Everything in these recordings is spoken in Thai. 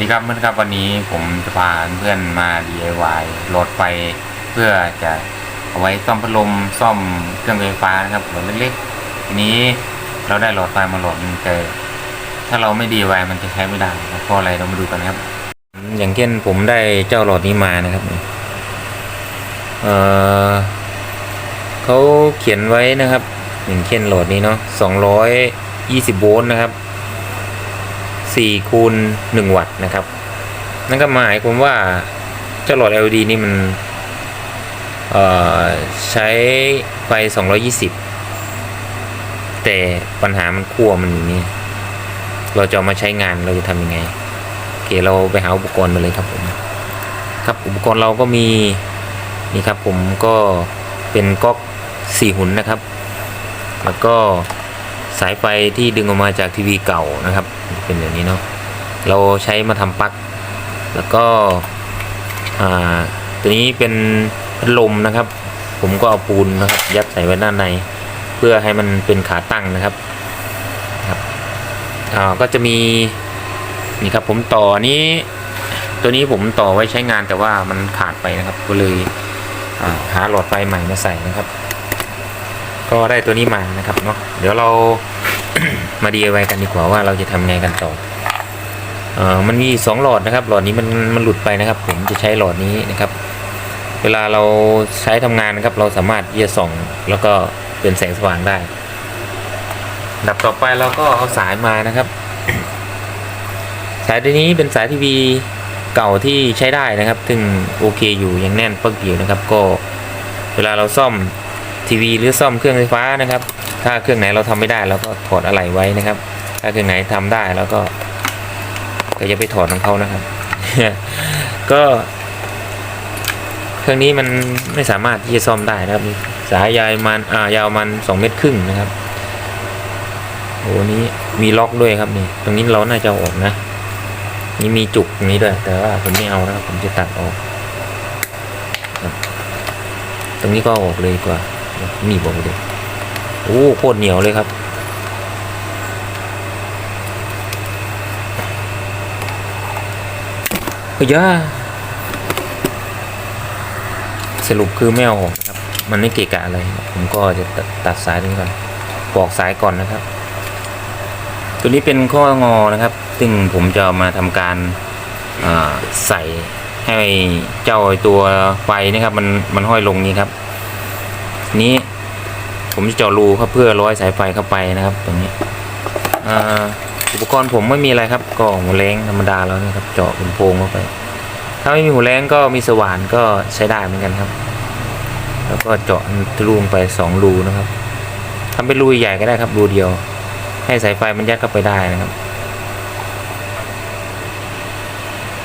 ดีครับเพื่อนครับวันนี้ผมจะพาเพื่อนมา DIY โหลดไฟเพื่อจะเอาไว้ซ่อมพัดลมซ่อมเครื่องไฟฟ้านะครับโหลดเล็กๆทีนี้เราได้โหลดไฟมาโหลดนึงแต่ถ้าเราไม่ DIY มันจะใช้ไม่ได้เพราะอะไรเรามาดูกันนะครับ อย่างเช่นผมได้เจ้าโหลดนี้มานะครับเออเขาเขียนไว้นะครับ อย่างเช่นโหลดนี้เนาะ220โวลต์นะครับ 4คูณ1วัตต์นะครับ นั่นก็หมายความว่าเจ้าหลอด LED นี่มันเอ่อใช้ไฟ220 แต่ปัญหามันขั้วมันอย่างนี้เราจะมาใช้งานเราจะทำยังไงโอเคเราไปหาอุปกรณ์มาเลยครับผมครับอุปกรณ์เราก็มีนี่ครับผมก็เป็นก๊อกสี่หุ่นนะครับ แล้วก็ สายไฟที่ดึงออกมาจากทีวีเก่านะครับ เป็นอย่างนี้เนาะเราใช้มาทำปลั๊กแล้วก็ตัวนี้เป็นพัดลมนะครับ ผมก็เอาปูนนะครับ ยัดใส่ไว้ด้านใน เพื่อให้มันเป็นขาตั้งนะครับครับก็จะมีนี่ครับผมต่อนี้ตัวนี้ผมต่อไว้ใช้งานแต่ว่ามันขาดไปนะครับ ก็เลยหาหลอดไฟใหม่มาใส่นะครับ ก็ได้ตัวนี้มานะครับเนาะเดี๋ยวเรา มา DIY กันดีกว่าว่าเราจะทำไงกันต่อเออมันมีสองหลอดนะครับ หลอดนี้มันมันหลุดไปนะครับ ผมจะใช้หลอดนี้นะครับ เวลาเราใช้ทำงานนะครับ เราสามารถที่จะส่องแล้วก็เป็นแสงสว่างได้ดับต่อไปเราก็เอาสายมานะครับ สายตัวนี้เป็นสายทีวีเก่าที่ใช้ได้นะครับ ซึ่งโอเคอยู่ยังแน่นปึกอยู่นะครับ ก็เวลาเราซ่อม ทีวีหรือซ่อมเครื่องไฟฟ้านะครับ ถ้าเครื่องไหนเราทำไม่ได้เราก็ถอดอะไหล่ไว้นะครับ ถ้าเครื่องไหนทำได้แล้วก็ก็อย่าไปถอดของเขานะครับ ก็เครื่องนี้มันไม่สามารถที่จะซ่อมได้นะครับ สายยาวมันอ่ายาวมันสองเมตรครึ่งนะครับโอ้นี้มีล็อกด้วยครับนี่ ตรงนี้เราน่าจะออกนะนี่มีจุกตรงนี้ด้วย แต่ว่าผมไม่เอานะครับผมจะตัดออก ตรงนี้ก็ออกเลยกว่า นี่บอกเลยโอ้โคตรเหนียวเลยครับเฮ้ยสรุปคือไม่เอาออกนะครับ มันไม่เกะกะอะไร ผมก็จะตัดสายตรงนี้ก่อนปอกสายก่อนนะครับ ตัวนี้เป็นข้องอนะครับ ซึ่งผมจะมาทำการใส่ให้เจ้าตัวไฟนะครับ มันมันห้อยลงนี้ครับ นี้ ผมจะเจาะรูครับเพื่อร้อยสายไฟเข้าไปนะครับ ตรงนี้อุปกรณ์ผมไม่มีอะไรครับก็หัวแรงธรรมดาแล้วนะครับ เจาะเป็นโพรงเข้าไป ถ้าไม่มีหัวแรงก็มีสว่านก็ใช้ได้เหมือนกันครับ แล้วก็เจาะทะลุลงไปสองรูนะครับทำเป็นรูใหญ่ก็ได้ครับรูเดียว ให้สายไฟมันยัดเข้าไปได้นะครับ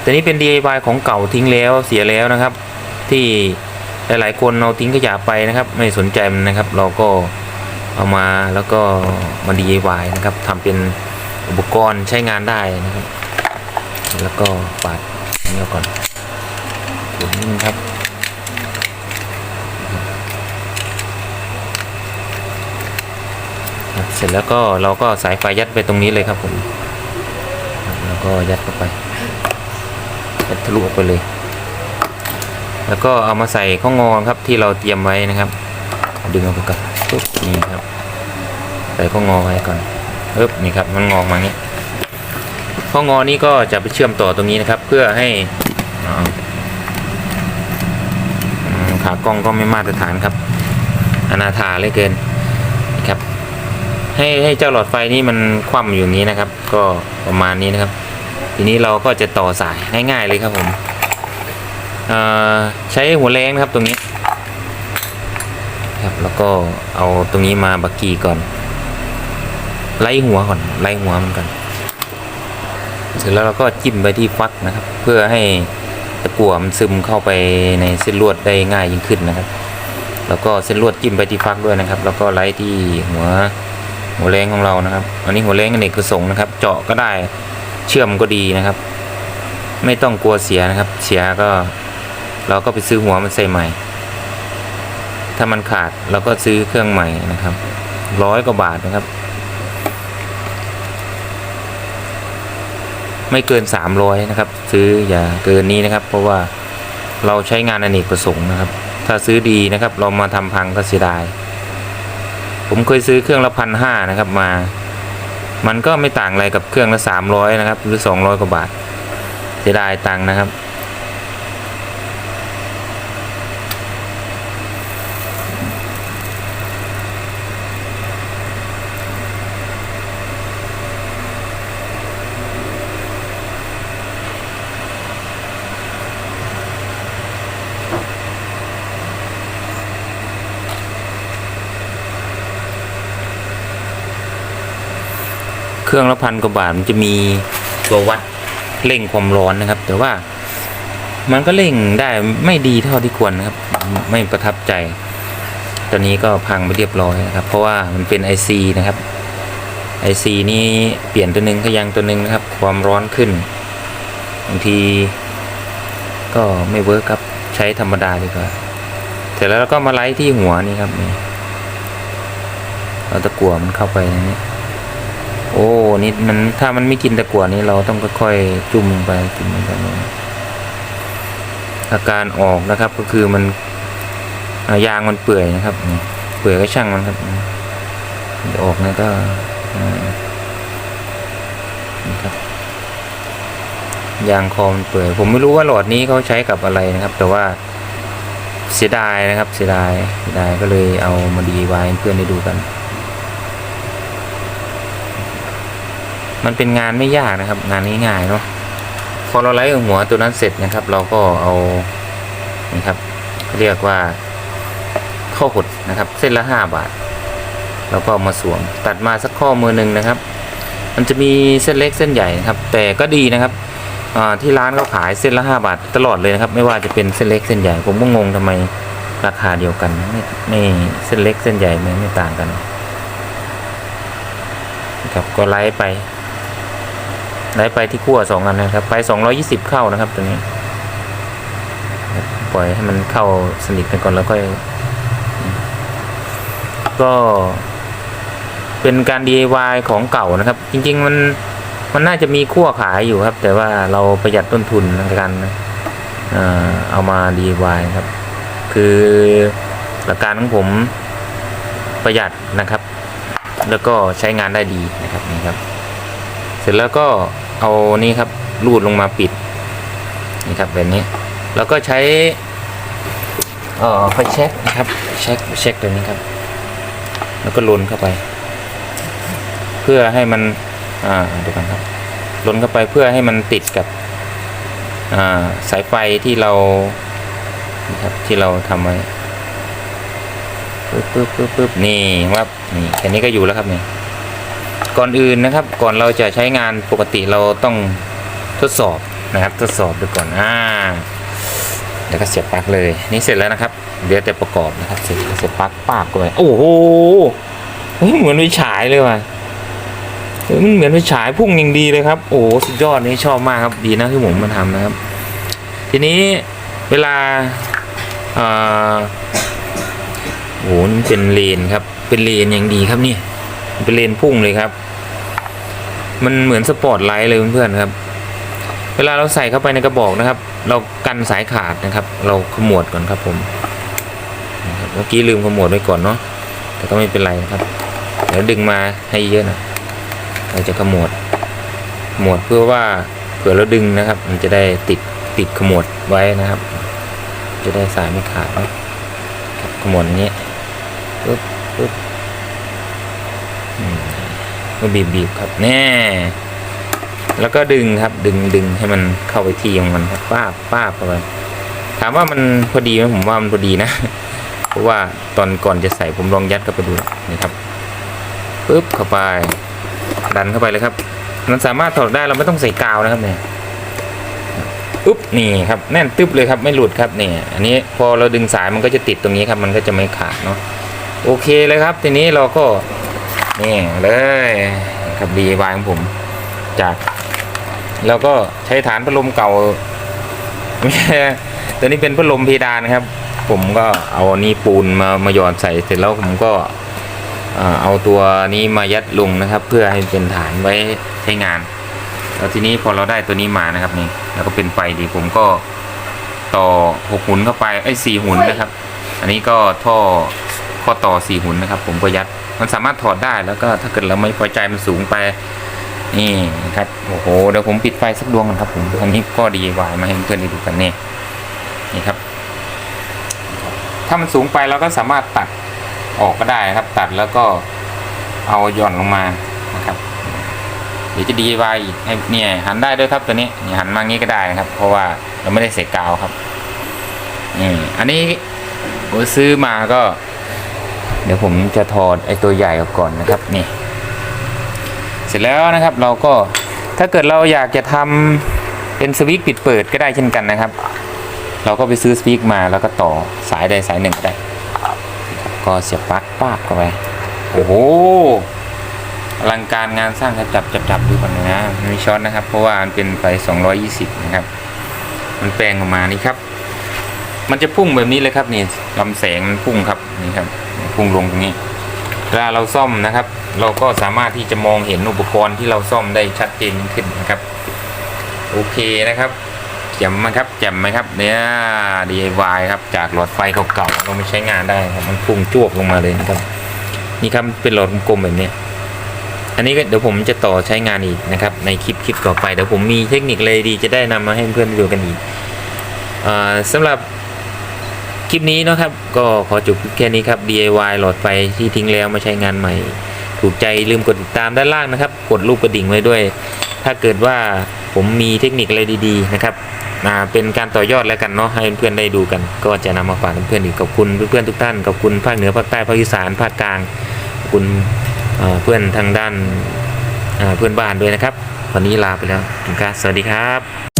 แต่นี้เป็น DIY ของเก่าทิ้งแล้วเสียแล้วนะครับ ที่ หลายๆคนเอาทิ้งขยะไปนะครับ ไม่สนใจมันนะครับ เราก็เอามาแล้วก็มา DIY นะครับทำเป็นอุปกรณ์ใช้งานได้นะครับ แล้วก็ปาดอันนี้ออกก่อนถุนึงครับเสร็จแล้วก็เราก็สายไฟยัดไปตรงนี้เลยครับผม แล้วก็ยัดเข้าไปยัดทะลุออกไปเลย แล้วก็เอามาใส่ข้องอครับที่เราเตรียมไว้นะครับ ดึงออกไปก่อนปุ๊บนี่ครับใส่ข้องอไว้ก่อนปึ๊บนี่ครับมันงอมางนี้ข้องอนี้ก็จะไปเชื่อมต่อตรงนี้นะครับ เพื่อให้ขากล้องก็ไม่มาตรฐานครับ อนาถาเลยเกินนะครับ ให้ให้เจ้าหลอดไฟนี่มันคว่ำอยู่อย่างนี้นะครับ ก็ประมาณนี้นะครับ ทีนี้เราก็จะต่อสายง่ายๆเลยครับผม ใช้หัวแรงนะครับตรงนี้ครับแล้วก็เอาตรงนี้มาบักกี้ก่อน ไล่หัวก่อนไล่หัวมันก่อนเสร็จแล้วเราก็จิ้มไปที่ฟักนะครับ เพื่อให้ตะกั่วมันซึมเข้าไปในเส้นลวดได้ง่ายยิ่งขึ้นนะครับ แล้วก็เส้นลวดจิ้มไปที่ฟักด้วยนะครับ แล้วก็ไล่ที่หัวหัวแรงของเรานะครับ อันนี้หัวแรงอเนกประสงค์นะครับ เจาะก็ได้เชื่อมก็ดีนะครับ ไม่ต้องกลัวเสียนะครับ เสียก็ เราก็ไปซื้อหัวมันใส่ใหม่ ถ้ามันขาดเราก็ซื้อเครื่องใหม่นะครับร้อยกว่าบาทนะครับ ไม่เกิน300นะครับ ซื้ออย่าเกินนี้นะครับ เพราะว่าเราใช้งานอเนกประสงค์นะครับ ถ้าซื้อดีนะครับ เรามาทำพังก็เสียดาย ผมเคยซื้อเครื่องละพันห้านะครับมา มันก็ไม่ต่างอะไรกับเครื่องละสามร้อยนะครับ หรือสองร้อยกว่าบาท เสียดายตังค์นะครับ เครื่องละพันกว่าบาทมันจะมีตัววัดเร่งความร้อนนะครับ แต่ว่ามันก็เร่งได้ไม่ดีเท่าที่ควรนะครับ ไม่ประทับใจตอนนี้ก็พังไปเรียบร้อยนะครับ เพราะว่ามันเป็น IC นะครับ IC นี้เปลี่ยนตัวหนึ่งก็ยังตัวหนึ่งนะครับ ความร้อนขึ้นบางทีก็ไม่เวิร์กครับใช้ธรรมดาดีกว่าเสร็จแล้วเราก็มาไล่ที่หัวนี่ครับนี่เราตะกั่วมันเข้าไปในนี้ โอ้นี่มันถ้ามันไม่กินตะกั่วนี้เราต้องค่อยๆจุ่มลงไปจุ่มลงไปลงอาการออกนะครับก็คือมันยางมันเปื่อยนะครับ เปื่อยก็ช่างมันครับออกนะก็อ่นี่ครับยางคอมันเปื่อยผมไม่รู้ว่าหลอดนี้เขาใช้กับอะไรนะครับ แต่ว่าเสียดายนะครับเสียดายเสียดายก็เลยเอามาดีไวให้เพื่อนได้ดูกัน มันเป็นงานไม่ยากนะครับ งานง่ายๆเนาะพอเราไล่หัวตัวนั้นเสร็จนะครับ เราก็เอานี่ครับ เรียกว่าข้อหดนะครับ เส้นละห้าบาทเราก็มาสวมตัดมาสักข้อมือหนึ่งนะครับ มันจะมีเส้นเล็กเส้นใหญ่นะครับ แต่ก็ดีนะครับที่ร้านเขาขายเส้นละห้าบาทตลอดเลยนะครับ ไม่ว่าจะเป็นเส้นเล็กเส้นใหญ่ผมก็งงทำไมราคาเดียวกันไม่ไม่เส้นเล็กเส้นใหญ่ไม่ไม่ต่างกันนะครับก็ไล่ไป ได้ไปที่ขั้วสองอันนะครับ ไปสองร้อยี่สิบเข้านะครับตัวนี้ ปล่อยให้มันเข้าสนิทกันก่อนแล้วค่อย ก็เป็นการ DIY ของเก่านะครับ จริง ๆ มันมันน่าจะมีขั้วขายอยู่ครับ แต่ว่าเราประหยัดต้นทุนในการเอามา DIY ครับ คือหลักการของผมประหยัดนะครับ แล้วก็ใช้งานได้ดีนะครับนี่ครับ เสร็จแล้วก็เอานี่ครับรูดลงมาปิดนี่ครับแบบนี้แล้วก็ใช้เอ่อไฟเช็คนะครับเช็คเช็คตัวนี้ครับ แล้วก็ลนเข้าไป เพื่อให้มันอ่าดี๋ยวกันครับลนเข้าไปเพื่อให้มันติดกับอ่าสายไฟที่เรานี่ครับที่เราทำไว้ปึ๊บปึ๊บปึ๊บปึ๊บนี่ครับนี่แค่นี้ก็อยู่แล้วครับนี่ ก่อนอื่นนะครับ ก่อนเราจะใช้งานปกติเราต้องทดสอบนะครับทดสอบดูก่อนอ่าแล้วก็เสียบปลั๊กเลยนี่เสร็จแล้วนะครับ เดี๋ยวแต่ประกอบนะครับเสร็จเสียบปลั๊กปากเลยโอ้โหเหมือนไฟฉายเลยว่ะเฮ้ยมันเหมือนไฟฉายพุ่งอย่างดีเลยครับ โอ้สุดยอดนี่ชอบมากครับดีนะที่ผมมาทำนะครับ ทีนี้เวลาอ่อโอ้โหนี่เป็นเลนครับ เป็นเลนอย่างดีครับนี่ เป็นเลนพุ่งเลยครับ มันเหมือนสปอร์ตไลท์เลยเพื่อนๆครับ เวลาเราใส่เข้าไปในกระบอกนะครับ เรากันสายขาดนะครับ เราขมวดก่อนครับผมเมื่อกี้ลืมขมวดไว้ก่อนเนาะแต่ก็ไม่เป็นไรนะครับเดี๋ยวดึงมาให้เยอะนะเราจะขมวดขมวดเพื่อว่าเผื่อเราดึงนะครับ มันจะได้ติดติดขมวดไว้นะครับ จะได้สายไม่ขาดเนะขมวดนี้ปึ๊บปึ๊บ ก็บีบบีบครับแน่แล้วก็ดึงครับดึงดึงให้มันเข้าไปที่ของมันครับป้าบป้าบเข้าไปถามว่ามันพอดีไหมผมว่ามันพอดีนะ เพราะว่าตอนก่อนจะใส่ผมลองยัดเข้าไปดูนี่ครับปึ๊บเข้าไป ดันเข้าไปเลยครับ มันสามารถถอดได้เราไม่ต้องใส่กาวนะครับเนี่ยอุ๊บนี่ครับแน่นตึ๊บเลยครับไม่หลุดครับเนี่ยอันนี้พอเราดึงสายมันก็จะติดตรงนี้ครับ มันก็จะไม่ขาดเนาะโอเคเลยครับ ทีนี้เราก็ นี่เลยกับดีวายของผมจาก แล้วก็ใช้ฐานพัดลมเก่า ตัวนี้เป็นพัดลมเพดานครับ ผมก็เอานี่ปูนมามาหย่อนใส่เสร็จแล้วผมก็เอาตัวนี้มายัดลงนะครับ เพื่อให้เป็นฐานไว้ใช้งาน แล้วทีนี้พอเราได้ตัวนี้มานะครับนี่แล้วก็เป็นไฟดีผมก็ต่อหกหุ่นเข้าไปไอ้สี่หุ่นนะครับ อันนี้ก็ท่อข้อต่อสี่หุ่นนะครับ ผมก็ยัด มันสามารถถอดได้แล้วก็ถ้าเกิดเราไม่พอใจมันสูงไป นี่ครับโอ้โหเดี๋ยวผมปิดไฟสักดวงกันครับผมอันนี้ก็ดีวายมาให้เพื่อนได้ดูกันนี่นี่ครับ ถ้ามันสูงไปเราก็สามารถตัดออกก็ได้นะครับ ตัดแล้วก็เอาย่อนลงมานะครับเดี๋ยวจะดีวายอีกให้เนี่ยหันได้ด้วยครับตัวนี้นี่หันมางี้ก็ได้นะครับ เพราะว่าเราไม่ได้ใส่กาวครับนี่อันนี้ผมซื้อมาก็ เดี๋ยวผมจะถอดไอ้ตัวใหญ่ออกก่อนนะครับนี่ เสร็จแล้วนะครับเราก็ถ้าเกิดเราอยากจะทำเป็นสวิตช์ปิดเปิดก็ได้เช่นกันนะครับ เราก็ไปซื้อสวิตช์มาแล้วก็ต่อสายใดสายหนึ่งก็ได้ ก็เสียบปลั๊กปาบเข้าไปโอ้โหอลังการงานสร้างครับจับจับจับดูก่อนนะมีช็อตนะครับ เพราะว่ามันเป็นไฟ220 นะครับ มันแปลงออกมานี่ครับ มันจะพุ่งแบบนี้เลยครับนี่ลำแสงมันพุ่งครับนี่ครับ พุ่งลงตรงนี้เวลาเราซ่อมนะครับ เราก็สามารถที่จะมองเห็นอุปกรณ์ที่เราซ่อมได้ชัดเจนขึ้นนะครับ โอเคนะครับแจ่มไหมครับแจ่มไหมครับ เนี่ย DIY ครับจากหลอดไฟเก่าๆเราไม่ใช้งานได้ครับมันพุ่งจวบลงมาเลยนะครับ นี่ครับเป็นหลอดกลมๆแบบนี้อันนี้ก็เดี๋ยวผมจะต่อใช้งานอีกนะครับ ในคลิปคลิปต่อไปเดี๋ยวผมมีเทคนิคอะไรดีจะได้นำมาให้เพื่อนดูกันอีกอสำหรับ คลิปนี้นะครับ ก็ขอจบแค่นี้ครับ DIY หลอดไฟที่ทิ้งแล้วมาใช้งานใหม่ ถูกใจลืมกดติดตามด้านล่างนะครับ กดรูปกระดิ่งไว้ด้วย ถ้าเกิดว่าผมมีเทคนิคอะไรดีๆนะครับอ่าเป็นการต่อยอดแล้วกันเนาะให้เพื่อนๆได้ดูกัน ก็จะนำมาฝากเพื่อนๆอีกขอบคุณเพื่อนๆทุกท่านขอบคุณภาคเหนือภาคใต้ภาคอีสานภาคกลางขอบคุณเเพื่อนทางด้านอ่าเพื่อนบ้านด้วยนะครับ วันนี้ลาไปแล้วขอบคุณครับสวัสดีครับ